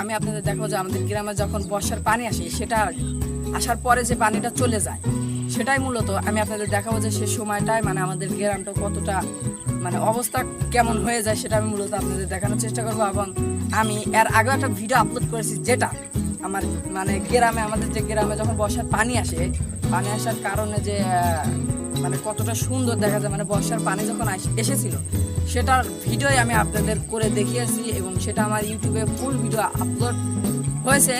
আমি আপনাদের যে আমাদের গ্রামে যখন বর্ষার পানি আসে, সেটা আসার পরে যে পানিটা চলে যায়, সেটাই মূলত আমি আপনাদের দেখাবো যে সে সময়টায় মানে আমাদের গ্রামটা কতটা মানে অবস্থা কেমন হয়ে যায়, সেটা আমি মূলত আপনাদের দেখানোর চেষ্টা করব। এবং আমি এর আগে একটা ভিডিও আপলোড করেছি, যেটা আমার মানে গ্রামে, আমাদের যে গ্রামে যখন বর্ষার পানি আসে পানি আসার কারণে যে মানে কতটা সুন্দর দেখা যায় মানে বর্ষার পানি যখন এসেছিল, সেটার ভিডিওই আমি আপনাদের করে দেখিয়েছি এবং সেটা আমার ইউটিউবে ফুল ভিডিও আপলোড হয়েছে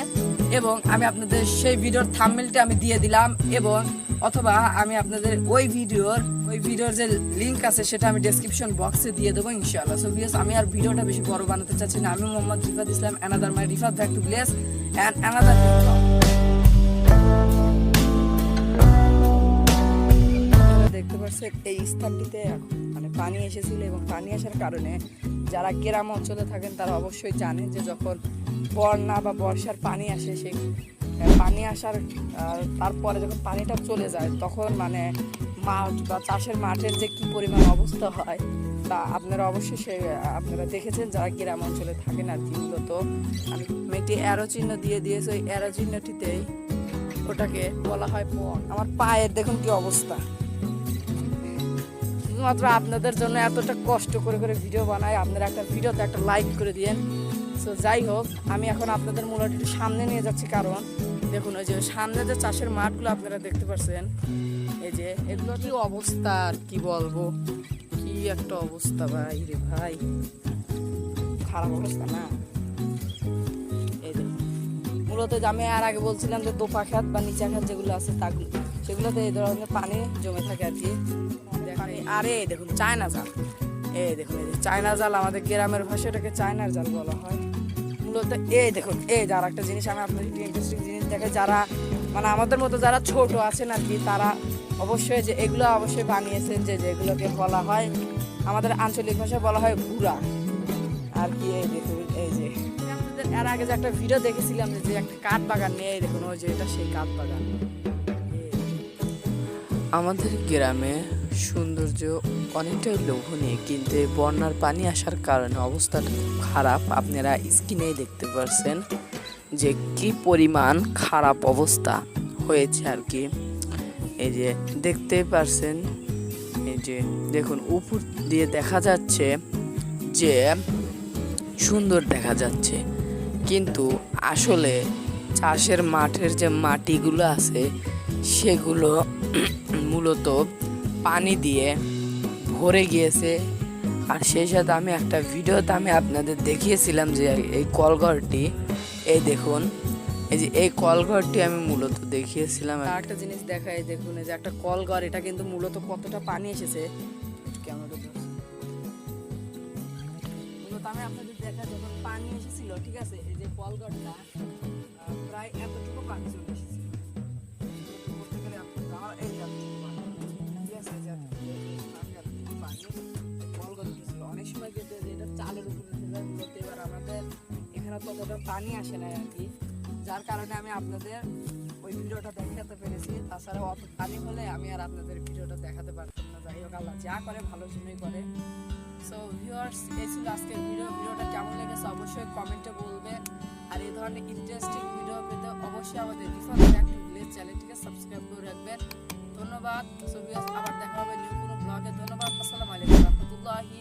এবং আমি আপনাদের সেই ভিডিওর থাম্বনেলটা আমি দিয়ে দিলাম এবং অথবা আমি আপনাদের ওই ভিডিওর ওই ভিডিওর যে লিঙ্ক আছে সেটা আমি ডেসক্রিপশন বক্সে দিয়ে দেবো ইনশাআল্লাহ। সো ভিউয়ার্স আমি আর ভিডিওটা বেশি বড় বানাতে চাচ্ছি না। আমি Mohammad Rifat Islam another my Rifat back to place and another পাচ্ছেন এই স্থানটিতে মানে পানি এসেছিল এবং পানি আসার কারণে যারা গ্রাম অঞ্চলে থাকেন তারা অবশ্যই জানেন যে যখন বন্যা বা বর্ষার পানি আসে সেই পানি আসার তারপরে যখন পানিটা চলে যায় তখন মানে মাঠ বা চাষের মাঠের যে কি পরিমাণ অবস্থা হয় তা আপনারা অবশ্যই সে, আপনারা দেখেছেন যারা গ্রাম অঞ্চলে থাকেন আর কি মূলত। আমি একটি অ্যারো চিহ্ন দিয়ে দিয়েছি, ওই অ্যারো চিহ্নটিতেই ওটাকে বলা হয় আমার পায়ের দেখুন কি অবস্থা। শুধুমাত্র আপনাদের জন্য এতটা কষ্ট করে করে ভিডিও বানাই। আপনারা একটা ভিডিওতে একটা লাইক করে দিয়েন। সো যাই হোক, আমি এখন আপনাদের মূলত একটু সামনে নিয়ে যাচ্ছি কারণ, দেখুন ওই যে সামনে যে চাষের মাঠগুলো আপনারা দেখতে পাচ্ছেন এই যে এগুলো কি অবস্থা আর কি বলব? কি একটা অবস্থা ভাই রে ভাই। খারাপ অবস্থা না? এই দেখুন মূলত যে আমি আর আগে বলছিলাম যে দোপা খাত বা নিচা খাত যেগুলো আছে তাগুলো, সেগুলোতে এই ধরনের পানি জমে থাকে আর কি। আরে দেখুন, চায়না জাল। এই দেখুন, এই চায়না জাল আমাদের গ্রামের ভাষায় এটাকে চায়নার জাল বলা হয়। মূলত এই দেখুন, এই যার একটা জিনিস আমি আপনাদের একটু ইন্টারেস্টিং জিনিস দেখে যারা মানে আমাদের মতো যারা ছোট আছেন আর কি, তারা অবশ্যই যে এগুলো অবশ্যই বানিয়েছেন যে যেগুলোকে বলা হয়, আমাদের আঞ্চলিক ভাষায় বলা হয় ঘুরা আর কি, এই দেখুন, এই যে। এর আগে যে একটা ভিডিও দেখেছিলাম যে একটা কাঠ বাগান নিয়ে দেখুন, ওই যে এটা সেই কাঠ বাগান। আমাদের গ্রামে সৌন্দর্য অনেকটাই লোভনীয়, কিন্তু বন্যার পানি আসার কারণে অবস্থাটা খুব খারাপ। আপনারা স্ক্রিনেই দেখতে পাচ্ছেন যে কি পরিমাণ খারাপ অবস্থা হয়েছে আর কি। এই যে দেখতে পারছেন, এই যে দেখুন, উপর দিয়ে দেখা যাচ্ছে যে সুন্দর দেখা যাচ্ছে। কিন্তু আসলে চাষের মাঠের যে মাটিগুলো আছে, সেগুলো মূলত পানি দিয়ে ভরে গিয়েছে। আর সেই সাথে আমি একটা ভিডিওতে আমি আপনাদের দেখিয়েছিলাম যে এই কলঘরটি, এই দেখুন, এই যে এই কলঘরটি আমি মূলত দেখিয়েছিলাম। একটা জিনিস দেখাই, দেখুন, এই যে একটা কলঘর, এটা কিন্তু মূলত কতটা পানি এসেছে। আমি আপনাদের দেখা যখন পানি এসেছিল, ঠিক আছে? এই যে কলঘরটা প্রায় এতটুকু পানি চলে এসেছিল না ততটা পানি আসে না আর কি। যার কারণে আমি আপনাদের ওই ভিডিওটা দেখাতে পেরেছি। তাছাড়া অত পানি হলে আমি আর আপনাদের ভিডিওটা দেখাতে পারতাম না। যাই হোক, আল্লাহ যা করে, ভালো জন্যই করে। সো ভিউয়ার্স এই ছিল আজকের ভিডিও। ভিডিওটা কেমন লেগেছে অবশ্যই কমেন্টে বলবে। আর এই ধরনের ইন্টারেস্টিং ভিডিও পেতে অবশ্যই আমাদের রিফার অ্যাক্টিভ ভিলেজ চ্যানেলটিকে সাবস্ক্রাইব করে রাখবেন। ধন্যবাদ। সো ভিউয়ার্স আবার দেখা হবে নিউ কোনো ব্লগে ধন্যবাদ। আসসালামু আলাইকুম। রহমতুল্লাহি